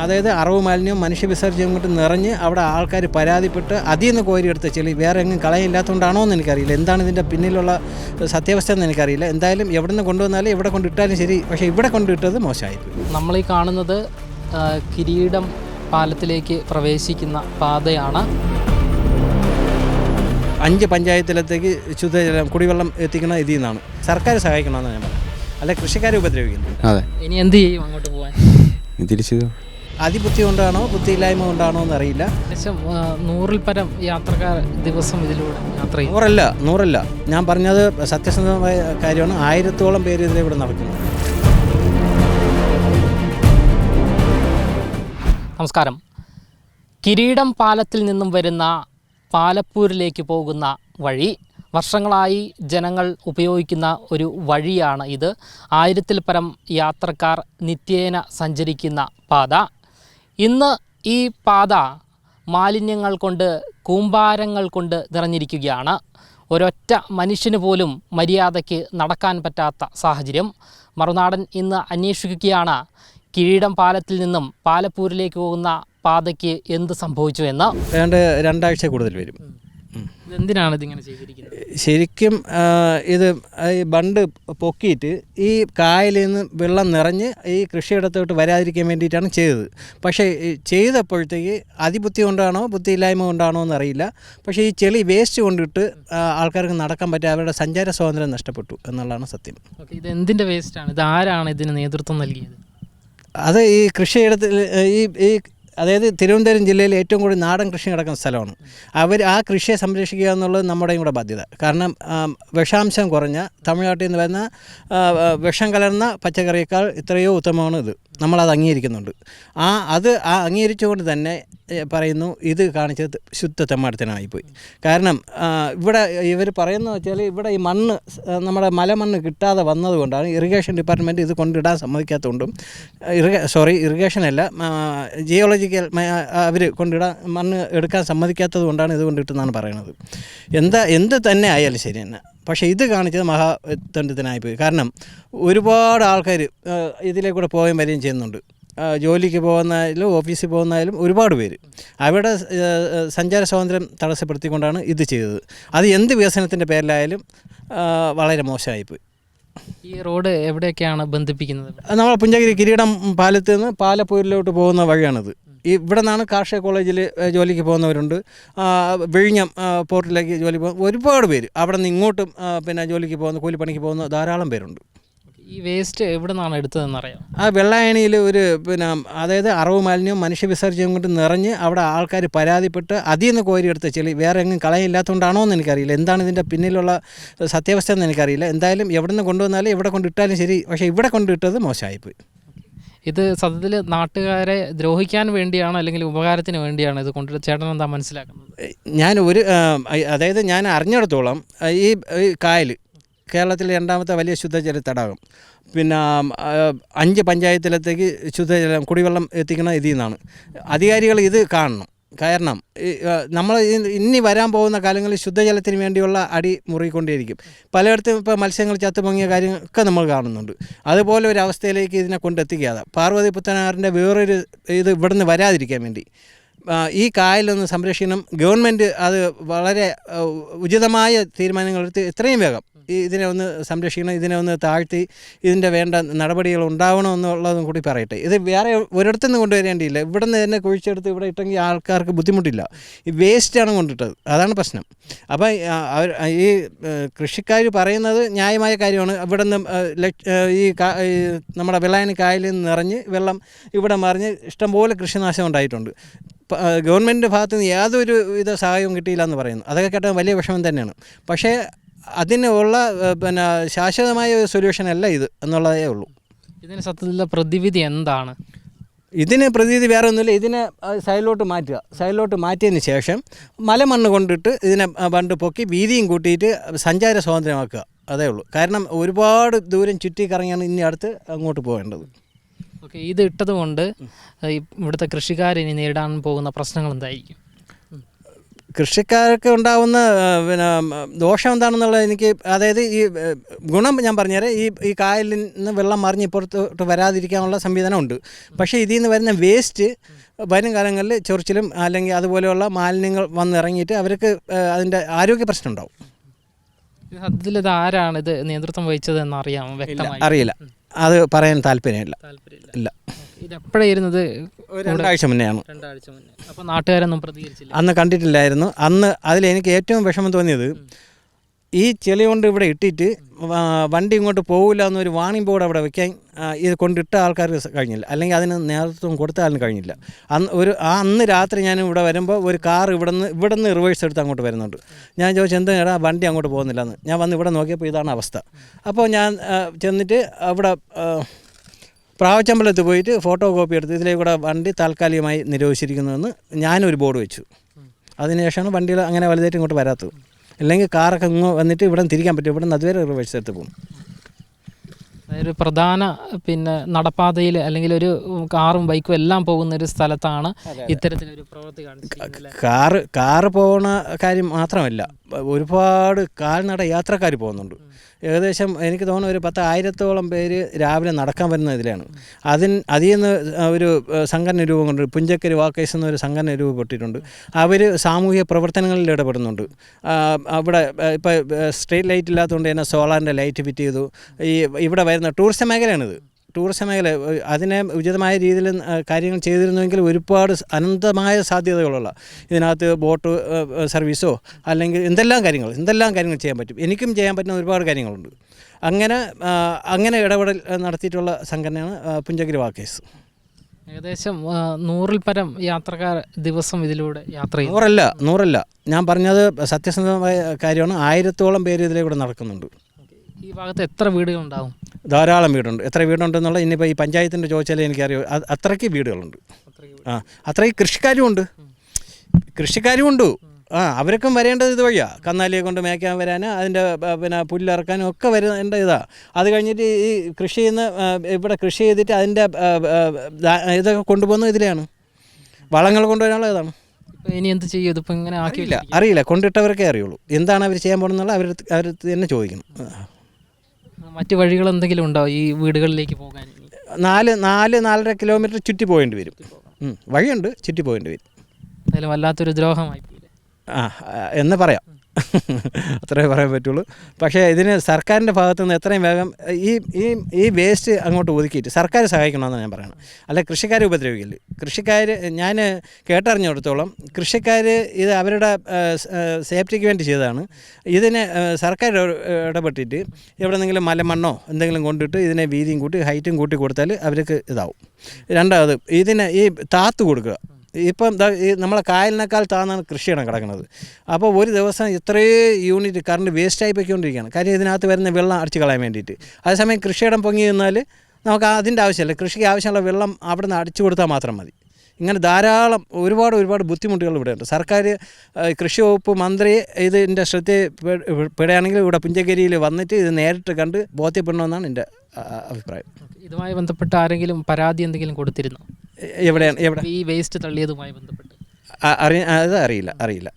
അതായത് അറവ് മാലിന്യം മനുഷ്യ വിസർജ്യം കൊണ്ട് നിറഞ്ഞ് അവിടെ ആൾക്കാർ പരാതിപ്പെട്ട് അതിൽ നിന്ന് കോരിയെടുത്ത ചെളി വേറെ എങ്ങും കളയില്ലാത്തതുകൊണ്ടാണോ എന്ന് എനിക്കറിയില്ല. എന്താണ് ഇതിന്റെ പിന്നിലുള്ള സത്യാവസ്ഥ എന്ന് എനിക്കറിയില്ല. എന്തായാലും എവിടെ നിന്ന് കൊണ്ടുവന്നാലും ഇവിടെ കൊണ്ടിട്ടാലും ശരി പക്ഷേ ഇവിടെ കൊണ്ടിട്ടത് മോശമായിപ്പോയി നമ്മൾ ഈ കാണുന്നത് കിരീടം പാലത്തിലേക്ക് പ്രവേശിക്കുന്ന പാതയാണ്. അഞ്ച് പഞ്ചായത്തിലത്തേക്ക് ശുദ്ധജലം കുടിവെള്ളം എത്തിക്കുന്ന ഇതിൽ നിന്നാണ്. സർക്കാർ സഹായിക്കണമെന്നാണ് ഞാൻ പറയുന്നത് അല്ല കൃഷിക്കാരെ ഉപദ്രവിക്കുന്നു. അതെ. ഇനി എന്ത് ചെയ്യും അങ്ങോട്ട് പോകാൻ തിരിച്ചു അതിബുദ്ധി കൊണ്ടാണോ ബുദ്ധിയില്ലായ്മ കൊണ്ടാണോ എന്നറിയില്ല. ഏകദേശം നൂറിൽ പരം യാത്രക്കാർ ദിവസം ഇതിലൂടെ യാത്ര ചെയ്യും. നൂറല്ല നൂറല്ല. ഞാൻ പറഞ്ഞത് സത്യസന്ധമായ കാര്യമാണ്. ആയിരത്തോളം പേര് ഇതിലെ ഇവിടെ നടക്കുന്നു. നമസ്കാരം. കിരീടം പാലത്തിൽ നിന്നും വരുന്ന പാലപ്പൂരിലേക്ക് പോകുന്ന വഴി വർഷങ്ങളായി ജനങ്ങൾ ഉപയോഗിക്കുന്ന ഒരു വഴിയാണ് ഇത്. ആയിരത്തിൽ പരം യാത്രക്കാർ നിത്യേന സഞ്ചരിക്കുന്ന പാത. ഇന്ന് ഈ പാത മാലിന്യങ്ങൾ കൊണ്ട് കൂമ്പാരങ്ങൾ കൊണ്ട് നിറഞ്ഞിരിക്കുകയാണ്. ഒരൊറ്റ മനുഷ്യന് പോലും മര്യാദയ്ക്ക് നടക്കാൻ പറ്റാത്ത സാഹചര്യം. മറുനാടൻ ഇന്ന് അന്വേഷിക്കുകയാണ് കിരീടം പാലത്തിൽ നിന്നും പാലപ്പൂരിലേക്ക് പോകുന്ന പാതയ്ക്ക് എന്ത് സംഭവിച്ചു എന്ന്. രണ്ടാഴ്ച കൂടുതൽ വരും. എന്തിനാണ് ഇതിങ്ങനെ ചെയ്തിരിക്കുന്നത്? ശരിക്കും ഇത് ഈ ബണ്ട് പൊക്കിയിട്ട് ഈ കായലിൽ നിന്ന് വെള്ളം നിറഞ്ഞ് ഈ കൃഷിയിടത്തോട്ട് വരാതിരിക്കാൻ വേണ്ടിയിട്ടാണ് ചെയ്തത്. പക്ഷേ ചെയ്തപ്പോഴത്തേക്ക് അതിബുദ്ധി കൊണ്ടാണോ ബുദ്ധിയില്ലായ്മ കൊണ്ടാണോ എന്നറിയില്ല. പക്ഷേ ഈ ചെളി വേസ്റ്റ് കൊണ്ടിട്ട് ആൾക്കാർക്ക് നടക്കാൻ പറ്റുക അവരുടെ സഞ്ചാര സ്വാതന്ത്ര്യം നഷ്ടപ്പെട്ടു എന്നുള്ളതാണ് സത്യം. ഓക്കെ ഇത് എന്തിന്റെ വേസ്റ്റാണ്? ഇത് ആരാണ് ഇതിന് നേതൃത്വം നൽകിയത്? അത് ഈ കൃഷിയിടത്തിൽ ഈ ഈ അതായത് തിരുവനന്തപുരം ജില്ലയിൽ ഏറ്റവും കൂടുതൽ നാടൻ കൃഷി നടക്കുന്ന സ്ഥലമാണ്. അവർ ആ കൃഷിയെ സംരക്ഷിക്കുക എന്നുള്ളത് നമ്മുടെയും കൂടെ ബാധ്യത. കാരണം വിഷാംശം കുറഞ്ഞ തമിഴ്നാട്ടിൽ നിന്ന് വരുന്ന വിഷം കലർന്ന പച്ചക്കറിയേക്കാൾ എത്രയോ ഉത്തമമാണ് ഇത്. നമ്മളത് അംഗീകരിക്കുന്നുണ്ട്. ആ അത് ആ അംഗീകരിച്ചുകൊണ്ട് തന്നെ പറയുന്നു ഇത് കാണിച്ചത് ശുദ്ധ തെമ്മാടത്തിനായിപ്പോയി. കാരണം ഇവിടെ ഇവർ പറയുന്ന വെച്ചാൽ ഇവിടെ ഈ മണ്ണ് നമ്മുടെ മലമണ്ണ് കിട്ടാതെ വന്നതുകൊണ്ടാണ് ഇറിഗേഷൻ ഡിപ്പാർട്ട്മെന്റ് ഇത് കൊണ്ടിടാൻ സമ്മതിക്കാത്തതുകൊണ്ടും ഇറിഗ സോറി ഇറിഗേഷൻ അല്ല ജിയോളജിക്കൽ അവർ കൊണ്ടിടാൻ മണ്ണ് എടുക്കാൻ സമ്മതിക്കാത്തത് കൊണ്ടാണ് ഇത് കൊണ്ടിട്ടെന്നാണ് പറയുന്നത്. എന്താ എന്ത് തന്നെ ആയാലും ശരി തന്നെ. പക്ഷേ ഇത് കാണിച്ചത് മഹാ തണ്ടിത്തനായിപ്പോയി കാരണം ഒരുപാട് ആൾക്കാർ ഇതിലേക്കൂടെ പോവുകയും വരികയും ചെയ്യുന്നുണ്ട്. ജോലിക്ക് പോകുന്നതിലും ഓഫീസിൽ പോകുന്നതിലും ഒരുപാട് പേര്. അവരുടെ സഞ്ചാര സ്വാതന്ത്ര്യം തടസ്സപ്പെടുത്തിക്കൊണ്ടാണ് ഇത് ചെയ്തത്. അത് എന്ത് വികസനത്തിന്റെ പേരിലായാലും വളരെ മോശമായിപ്പോയി. ഈ റോഡ് എവിടെയൊക്കെയാണ് ബന്ധിപ്പിക്കുന്നത്? നമ്മൾ പുഞ്ചഗിരി കിരീടം പാലത്ത് നിന്ന് പാലപ്പൂരിലോട്ട് പോകുന്ന വഴിയാണിത്. ഈ ഇവിടെ നിന്നാണ് കാർഷിക കോളേജിൽ ജോലിക്ക് പോകുന്നവരുണ്ട്. വിഴിഞ്ഞം പോർട്ടിലേക്ക് ജോലി പോകുന്ന ഒരുപാട് പേര്. അവിടെ നിന്ന് ഇങ്ങോട്ടും പിന്നെ ജോലിക്ക് പോകുന്ന കൂലിപ്പണിക്ക് പോകുന്ന ധാരാളം പേരുണ്ട്. ഈ വേസ്റ്റ് എവിടെ നിന്നാണ് എടുത്തതെന്ന് അറിയാം ആ വെള്ളായണിയിൽ ഒരു പിന്നെ അതായത് അറവ് മാലിന്യം മനുഷ്യ വിസർജ്യം കൊണ്ട് നിറഞ്ഞ് അവിടെ ആൾക്കാർ പരാതിപ്പെട്ട് അതിൽ നിന്ന് കോരിയെടുത്ത ചെളി വേറെ എങ്ങും കളയില്ലാത്തതുകൊണ്ടാണോ എന്ന് എനിക്കറിയില്ല. എന്താണ് ഇതിന്റെ പിന്നിലുള്ള സത്യാവസ്ഥ എന്ന് എനിക്കറിയില്ല. എന്തായാലും എവിടെ നിന്ന് കൊണ്ടുവന്നാലും എവിടെ കൊണ്ടിട്ടാലും ശരി. പക്ഷേ ഇവിടെ കൊണ്ടിട്ടത് മോശമായിപ്പോയി. ഇത് സത്യത്തിൽ നാട്ടുകാരെ ദ്രോഹിക്കാൻ വേണ്ടിയാണ് അല്ലെങ്കിൽ ഉപകാരത്തിന് വേണ്ടിയാണ് ഇത് കൊണ്ട് ചേട്ടൻ എന്താ മനസ്സിലാക്കുന്നത്? ഞാൻ ഒരു അതായത് ഞാൻ അറിഞ്ഞിടത്തോളം ഈ ഈ കായൽ കേരളത്തിലെ രണ്ടാമത്തെ വലിയ ശുദ്ധജല തടാകം പിന്നെ അഞ്ച് പഞ്ചായത്തിലത്തേക്ക് ശുദ്ധജലം കുടിവെള്ളം എത്തിക്കുന്ന ഇതിൽ നിന്നാണ് അധികാരികൾ ഇത് കാണണം. കാരണം നമ്മൾ ഇനി വരാൻ പോകുന്ന കാലങ്ങളിൽ ശുദ്ധജലത്തിന് വേണ്ടിയുള്ള അടി മുറിക്കൊണ്ടേയിരിക്കും പലയിടത്തും ഇപ്പോൾ മത്സ്യങ്ങൾ ചത്തുപൊങ്ങിയ കാര്യങ്ങളൊക്കെ നമ്മൾ കാണുന്നുണ്ട്. അതുപോലെ ഒരു അവസ്ഥയിലേക്ക് ഇതിനെ കൊണ്ടെത്തിക്കാതെ. പാർവതി പുത്തനാറിന്റെ വേറൊരു ഇത് ഇവിടുന്ന് വരാതിരിക്കാൻ വേണ്ടി. ഈ കായലൊന്ന് സംരക്ഷിക്കണം. ഗവൺമെന്റ് അത് വളരെ ഉചിതമായ തീരുമാനങ്ങളെടുത്ത് എത്രയും വേഗം ഇതിനെ ഒന്ന് സംരക്ഷിക്കണം ഇതിനെ ഒന്ന് താഴ്ത്തി ഇതിന്റെ വേണ്ട നടപടികൾ ഉണ്ടാവണം എന്നുള്ളതും കൂടി പറയട്ടെ. ഇത് വേറെ ഒരിടത്തുനിന്ന് കൊണ്ടുവരേണ്ടിയില്ല. ഇവിടെ നിന്ന് തന്നെ കുഴിച്ചെടുത്ത് ഇവിടെ ഇട്ടെങ്കിൽ ആൾക്കാർക്ക് ബുദ്ധിമുട്ടില്ല. ഈ വേസ്റ്റാണ് കൊണ്ടിട്ടത്. അതാണ് പ്രശ്നം. അപ്പം അവർ ഈ കൃഷിക്കാർ പറയുന്നത് ന്യായമായ കാര്യമാണ്. ഇവിടെ നിന്ന് ഈ നമ്മുടെ വെള്ളായണി കായലിൽ നിന്ന് നിറഞ്ഞ് വെള്ളം ഇവിടെ മറിഞ്ഞ് ഇഷ്ടംപോലെ കൃഷിനാശം ഉണ്ടായിട്ടുണ്ട്. ഗവൺമെന്റിന്റെ ഭാഗത്തു നിന്ന് യാതൊരു വിധ സഹായവും കിട്ടിയില്ല എന്ന് പറയുന്നു. അതൊക്കെ കേട്ടാൽ വലിയ വിഷമം തന്നെയാണ്. പക്ഷേ അതിനുള്ള ഉള്ള പിന്നെ ശാശ്വതമായ ഒരു സൊല്യൂഷൻ അല്ല ഇത് എന്നുള്ളതേ ഉള്ളൂ. ഇതിന് സത്യത്തിലുള്ള പ്രതിവിധി എന്താണ്? ഇതിന് പ്രതിവിധി വേറെ ഒന്നുമില്ല. ഇതിനെ സൈഡിലോട്ട് മാറ്റുക. സൈഡിലോട്ട് മാറ്റിയതിന് ശേഷം മലമണ്ണ് കൊണ്ടിട്ട് ഇതിനെ പണ്ട് പൊക്കി വീതിയും കൂട്ടിയിട്ട് സഞ്ചാര സ്വാതന്ത്ര്യമാക്കുക. അതേ ഉള്ളൂ. കാരണം ഒരുപാട് ദൂരം ചുറ്റി കറങ്ങിയാണ് ഇനി അടുത്ത് അങ്ങോട്ട് പോകേണ്ടത്. ഓക്കെ ഇത് ഇട്ടതുകൊണ്ട് ഇവിടുത്തെ കൃഷിക്കാർ ഇനി നേരിടാൻ പോകുന്ന പ്രശ്നങ്ങൾ എന്തായിരിക്കും? കൃഷിക്കാർക്ക് ഉണ്ടാവുന്ന പിന്നെ ദോഷം എന്താണെന്നുള്ളത് എനിക്ക് അതായത് ഈ ഗുണം ഞാൻ പറഞ്ഞുതരാം. ഈ ഈ കായലിൽ നിന്ന് വെള്ളം മറിഞ്ഞ് ഇപ്പുറത്തോട്ട് വരാതിരിക്കാനുള്ള സംവിധാനം ഉണ്ട് പക്ഷേ ഇതിൽ നിന്ന് വരുന്ന വേസ്റ്റ് വരും കാലങ്ങളിൽ ചൊറിച്ചിലും അല്ലെങ്കിൽ അതുപോലെയുള്ള മാലിന്യങ്ങൾ വന്നിറങ്ങിയിട്ട് അവർക്ക് അതിന്റെ ആരോഗ്യ പ്രശ്നം ഉണ്ടാവും. സത്യത്തിൽ ഇത് ആരാണ് ഇത് നേതൃത്വം വഹിച്ചത് അറിയാമോ? വ്യക്തമായി അറിയില്ല. അത് പറയാൻ താല്പര്യമില്ല. താല്പര്യമില്ല. ഇല്ല. ഇത് എപ്പോഴായിരുന്നത് രണ്ടാഴ്ച മുന്നെയാണ്. രണ്ടാഴ്ച മുന്നേ. അപ്പോൾ നാട്ടുകാരൊന്നും പ്രതികരിച്ചില്ല. അന്ന് കണ്ടിട്ടില്ലായിരുന്നു. അന്ന് അതിൽ എനിക്ക് ഏറ്റവും വിഷമം തോന്നിയത് ഈ ചെളി കൊണ്ട് ഇവിടെ ഇട്ടിട്ട് വണ്ടി ഇങ്ങോട്ട് പോകില്ല എന്നൊരു വാണിംഗ് ബോർഡ് അവിടെ വെക്കാൻ ഇത് കൊണ്ടിട്ട ആൾക്കാർക്ക് കഴിഞ്ഞില്ല. അല്ലെങ്കിൽ അതിന് നേതൃത്വം കൊടുത്ത ആളിന് കഴിഞ്ഞില്ല. അന്ന് ഒരു ആ അന്ന് രാത്രി ഞാൻ ഇവിടെ വരുമ്പോൾ ഒരു കാർ ഇവിടെ നിന്ന് ഇവിടെ നിന്ന് റിവേഴ്സ് എടുത്ത് അങ്ങോട്ട് വരുന്നുണ്ട്. ഞാൻ ചോദിച്ചു എന്താ എടാ വണ്ടി അങ്ങോട്ട് പോകുന്നില്ല എന്ന് ഞാൻ വന്ന് ഇവിടെ നോക്കിയപ്പോൾ ഇതാണ് അവസ്ഥ. അപ്പോൾ ഞാൻ ചെന്നിട്ട് അവിടെ പ്രാവച്ചമ്പലത്ത് പോയിട്ട് ഫോട്ടോ കോപ്പി എടുത്ത് ഇതിലേ കൂടെ വണ്ടി താൽക്കാലികമായി നിരോധിച്ചിരിക്കുന്നതെന്ന് ഞാനൊരു ബോർഡ് വെച്ചു. അതിനുശേഷമാണ് വണ്ടികൾ അങ്ങനെ വലുതായിട്ട് ഇങ്ങോട്ട് വരാത്തത്. അല്ലെങ്കിൽ കാറൊക്കെ ഇങ്ങ് വന്നിട്ട് ഇവിടെ തിരിക്കാൻ പറ്റും. ഇവിടെ നിന്ന് അതുവരെ റിവേഴ്സ് എടുത്ത് പോകും. ഒരു പ്രധാന പിന്നെ നടപ്പാതയിൽ അല്ലെങ്കിൽ ഒരു കാറും ബൈക്കും എല്ലാം പോകുന്ന ഒരു സ്ഥലത്താണ് ഇത്തരത്തിലൊരു പ്രവൃത്തി കാണിച്ചിരിക്കുന്നത്? കാറ് കാറ് പോകുന്ന കാര്യം മാത്രമല്ല. ഒരുപാട് കാൽനട യാത്രക്കാർ പോകുന്നുണ്ട്. ഏകദേശം എനിക്ക് തോന്നുന്നു ഒരു പത്ത് ആയിരത്തോളം പേര് രാവിലെ നടക്കാൻ വരുന്ന ഇതിലാണ്. അതിന് അതിൽ നിന്ന് ഒരു സംഘടന രൂപം കൊണ്ട് പുഞ്ചക്കരി വാക്കേഴ്സ് എന്നൊരു സംഘടന രൂപപ്പെട്ടിട്ടുണ്ട്. അവർ സാമൂഹിക പ്രവർത്തനങ്ങളിൽ ഇടപെടുന്നുണ്ട്. അവിടെ ഇപ്പോൾ സ്ട്രീറ്റ് ലൈറ്റ് ഇല്ലാത്തതുകൊണ്ട് തന്നെ സോളാറിന്റെ ലൈറ്റ് ഫിറ്റ് ചെയ്തു. ഈ ഇവിടെ വരുന്ന ടൂറിസം മേഖലയാണിത്. ടൂറിസം മേഖല അതിനെ ഉചിതമായ രീതിയിൽ കാര്യങ്ങൾ ചെയ്തിരുന്നുവെങ്കിൽ ഒരുപാട് അനന്തമായ സാധ്യതകളുള്ള ഇതിനകത്ത് ബോട്ട് സർവീസോ അല്ലെങ്കിൽ എന്തെല്ലാം കാര്യങ്ങൾ എന്തെല്ലാം കാര്യങ്ങൾ ചെയ്യാൻ പറ്റും. എനിക്കും ചെയ്യാൻ പറ്റുന്ന ഒരുപാട് കാര്യങ്ങളുണ്ട്. അങ്ങനെ അങ്ങനെ ഇടപെടൽ നടത്തിയിട്ടുള്ള സംഘടനയാണ് പുഞ്ചഗിരി വാക്കേഴ്സ്. ഏകദേശം നൂറിൽ പരം യാത്രക്കാർ ദിവസം ഇതിലൂടെ യാത്ര ചെയ്യും നൂറല്ല നൂറല്ല. ഞാൻ പറഞ്ഞത് സത്യസന്ധമായ കാര്യമാണ്. ആയിരത്തോളം പേര് ഇതിലൂടെ നടക്കുന്നുണ്ട്. ഈ ഭാഗത്ത് എത്ര വീടുകളുണ്ടാവും? ധാരാളം വീടുണ്ട്. എത്ര വീടുണ്ടെന്നുള്ള ഇനിയിപ്പോൾ ഈ പഞ്ചായത്തിന്റെ ചോദിച്ചാലേ എനിക്കറിയാം. അത് അത്രയ്ക്ക് വീടുകളുണ്ട്. ആ അത്രയ്ക്ക് കൃഷിക്കാരും ഉണ്ട്. കൃഷിക്കാരും ഉണ്ട്. ആ അവർക്കും വരേണ്ടത് ഇതുവഴിയാ കന്നാലിയെ കൊണ്ട് മേയ്ക്കാൻ വരാൻ അതിന്റെ പിന്നെ പുല്ലിറക്കാനും ഒക്കെ വരേണ്ട ഇതാ. അത് കഴിഞ്ഞിട്ട് ഈ കൃഷി ചെയ്യുന്ന ഇവിടെ കൃഷി ചെയ്തിട്ട് അതിന്റെ ഇതൊക്കെ കൊണ്ടുപോകുന്നത് ഇതിലെയാണ്. വളങ്ങൾ കൊണ്ടുവരാനുള്ള ഇതാണ്. ഇനി എന്ത് ചെയ്യും? ഇതിപ്പോൾ ഇങ്ങനെ ആക്കിയില്ല അറിയില്ല. കൊണ്ടിട്ടവർക്കേ അറിയുള്ളൂ. എന്താണ് അവർ ചെയ്യാൻ പോകുന്നത് അവർ അവർ തന്നെ ചോദിക്കണം. മറ്റു വഴികൾ എന്തെങ്കിലും ഉണ്ടോ ഈ വീടുകളിലേക്ക് പോകാൻ? നാല് നാല് നാലര കിലോമീറ്റർ ചുറ്റി പോകേണ്ടി വരും. വഴിയുണ്ട് ചുറ്റി പോകേണ്ടി വരും. എന്തായാലും വല്ലാത്തൊരു ദ്രോഹമായി ആ, എന്ന് പറയാം. അത്രേ പറയാൻ പറ്റുള്ളൂ. പക്ഷേ ഇതിന് സർക്കാരിന്റെ ഭാഗത്തു നിന്ന് എത്രയും വേഗം ഈ ഈ ഈ വേസ്റ്റ് അങ്ങോട്ട് ഒതുക്കിയിട്ട് സർക്കാർ സഹായിക്കണമെന്നാണ് ഞാൻ പറയുന്നത്. അല്ല കൃഷിക്കാരെ ഉപദ്രവിക്കില്ല? കൃഷിക്കാർ ഞാൻ കേട്ടറിഞ്ഞിടത്തോളം കൃഷിക്കാർ ഇത് അവരുടെ സേഫ്റ്റിക്ക് വേണ്ടി ചെയ്തതാണ്. ഇതിന് സർക്കാർ ഇട- ഇടപെട്ടിട്ട് എവിടെന്നെങ്കിലും മലമണ്ണോ എന്തെങ്കിലും കൊണ്ടിട്ട് ഇതിനെ വീതിയും കൂട്ടി ഹൈറ്റും കൂട്ടി കൊടുത്താൽ അവർക്ക് ഇതാവും. രണ്ടാമത് ഇതിന് ഈ താത്ത് കൊടുക്കുക. ഇപ്പം നമ്മളെ കായലിനേക്കാൾ താന്നാണ് കൃഷിയാണ് കിടക്കുന്നത്. അപ്പോൾ ഒരു ദിവസം ഇത്രയും യൂണിറ്റ് കറണ്ട് വേസ്റ്റായി പോയിക്കൊണ്ടിരിക്കുകയാണ്. കാര്യം ഇതിനകത്ത് വരുന്ന വെള്ളം അടിച്ചു കളയാൻ വേണ്ടിയിട്ട്. അതേസമയം കൃഷിയിടം പൊങ്ങി നിന്നാൽ നമുക്ക് അതിന്റെ ആവശ്യമില്ല. കൃഷിക്ക് ആവശ്യമുള്ള വെള്ളം അവിടെ നിന്ന് അടിച്ചു കൊടുത്താൽ മാത്രം മതി. ഇങ്ങനെ ധാരാളം ഒരുപാട് ഒരുപാട് ബുദ്ധിമുട്ടുകൾ ഇവിടെയുണ്ട് സർക്കാർ ഏഹ്, കൃഷി വകുപ്പ് മന്ത്രി ഇതിന്റെ ശ്രദ്ധയിൽ പെ- പെടുകയാണെങ്കിൽ ഇവിടെ പുഞ്ചകരിയിൽ വന്നിട്ട് ഇത് നേരിട്ട് കണ്ട് ബോധ്യപ്പെടണമെന്നാണ് എന്റെ അഭിപ്രായം. ഇതുമായി ബന്ധപ്പെട്ട് ആരെങ്കിലും പരാതി എന്തെങ്കിലും കൊടുത്തിരുന്നോ? എവിടെയാണ് എവിടെ? ഈ വേസ്റ്റ് തള്ളിയതുമായി ബന്ധപ്പെട്ട്. അ- അറി അത് അറിയില്ല അറിയില്ല.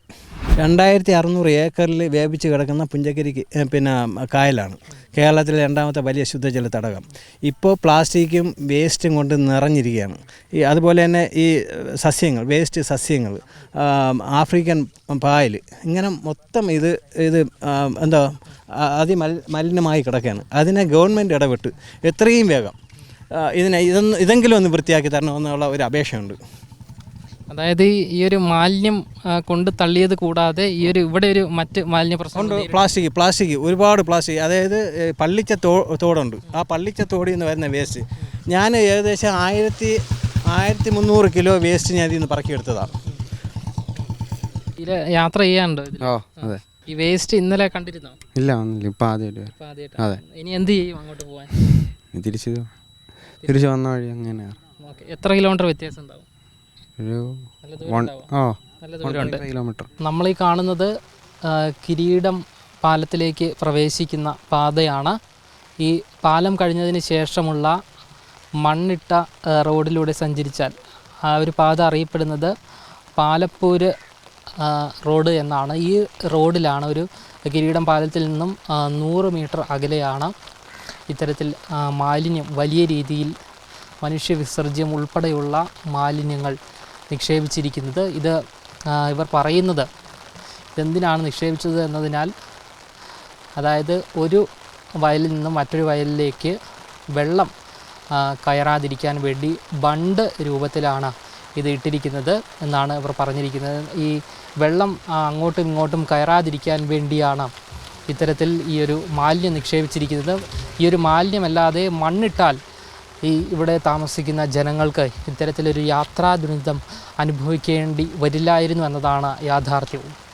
രണ്ടായിരത്തി അറുന്നൂറ് ഏക്കറിൽ വ്യാപിച്ച് കിടക്കുന്ന പുഞ്ചക്കരിക്ക് പിന്നെ കായലാണ്. കേരളത്തിലെ രണ്ടാമത്തെ വലിയ ശുദ്ധജല തടകം. ഇപ്പോൾ പ്ലാസ്റ്റിക്കും വേസ്റ്റും കൊണ്ട് നിറഞ്ഞിരിക്കുകയാണ്. ഈ അതുപോലെ തന്നെ ഈ സസ്യങ്ങൾ വേസ്റ്റ് സസ്യങ്ങൾ ആഫ്രിക്കൻ പായൽ ഇങ്ങനെ മൊത്തം ഇത് ഇത് എന്താ അതിമൽ മലിനമായി കിടക്കുകയാണ്. അതിനെ ഗവൺമെന്റ് ഇടപെട്ട് എത്രയും വേഗം ഇതിനെ ഇതൊന്ന് ഇതെങ്കിലും ഒന്ന് വൃത്തിയാക്കി തരണമെന്നുള്ള ഒരു അപേക്ഷയുണ്ട്. അതായത് ഈ- ഒരു മാലിന്യം കൊണ്ട് തള്ളിയത് കൂടാതെ ഈ ഒരു ഇവിടെ ഒരു മറ്റ് മാലിന്യ പ്രശ്നം പ്ലാസ്റ്റിക് പ്ലാസ്റ്റിക് ഒരുപാട് പ്ലാസ്റ്റിക്. അതായത് പള്ളിച്ച തോ തോടുണ്ട്. ആ പള്ളിച്ച തോടിൽ നിന്ന് വരുന്ന വേസ്റ്റ്. ഞാൻ ഏകദേശം ആയിരത്തി ആയിരത്തി മുന്നൂറ് കിലോ വേസ്റ്റ് ഞാൻ ഇതിൽ നിന്ന് പറക്കിയെടുത്തതാണ് ഇതിൽ യാത്ര ചെയ്യാനുണ്ടോ? ഓ അതെ. ഈ വേസ്റ്റ് ഇന്നലെ കണ്ടിരുന്നോ? ഇല്ല ഇപ്പം ആദ്യമായിട്ട് അതെ. ഇനി എന്ത് ചെയ്യും അങ്ങോട്ട് പോകാൻ തിരിച്ചു തിരിച്ച് തിരിച്ച് വന്ന വഴി അങ്ങനെ ഓക്കെ. എത്ര കിലോമീറ്റർ വ്യത്യാസം ഉണ്ടാവും? ഒരു നല്ല ദൂരം വൺ ഉണ്ടാവും ഓ നല്ല ദൂരമുണ്ട് കിലോമീറ്റർ നമ്മൾ ഈ കാണുന്നത് ആ, കിരീടം പാലത്തിലേക്ക് പ്രവേശിക്കുന്ന പാതയാണ്. ഈ പാലം കഴിഞ്ഞതിന് ശേഷമുള്ള മണ്ണിട്ട ആ, റോഡിലൂടെ സഞ്ചരിച്ചാൽ ആ ഒരു പാത അറിയപ്പെടുന്നത് പാലപ്പൂര് ആ, റോഡ് എന്നാണ്. ഈ റോഡിലാണ് ഒരു കിരീടം പാലത്തിൽ നിന്നും ആ, നൂറ് മീറ്റർ അകലെയാണ് ഇത്തരത്തിൽ മാലിന്യം വലിയ രീതിയിൽ മനുഷ്യ വിസർജ്യം ഉൾപ്പെടെയുള്ള മാലിന്യങ്ങൾ നിക്ഷേപിച്ചിരിക്കുന്നത്. ഇത് ഇവർ പറയുന്നത് എന്തിനാണ് നിക്ഷേപിച്ചത് എന്നതിനാൽ അതായത് ഒരു വയലിൽ നിന്നും മറ്റൊരു വയലിലേക്ക് വെള്ളം കയറാതിരിക്കാൻ വേണ്ടി ബണ്ട് രൂപത്തിലാണ് ഇത് ഇട്ടിരിക്കുന്നത് എന്നാണ് ഇവർ പറഞ്ഞിരിക്കുന്നത്. ഈ വെള്ളം അങ്ങോട്ടും ഇങ്ങോട്ടും കയറാതിരിക്കാൻ വേണ്ടിയാണ് ഇത്തരത്തിൽ ഈ ഒരു മാലിന്യം നിക്ഷേപിച്ചിരിക്കുന്നത്. ഈ ഒരു മാലിന്യമല്ലാതെ മണ്ണിട്ടാൽ ഈ ഇവിടെ താമസിക്കുന്ന ജനങ്ങൾക്ക് ഇത്തരത്തിലൊരു യാത്രാ ദുരന്തം അനുഭവിക്കേണ്ടി വരില്ലായിരുന്നു എന്നതാണ് യാഥാർത്ഥ്യവും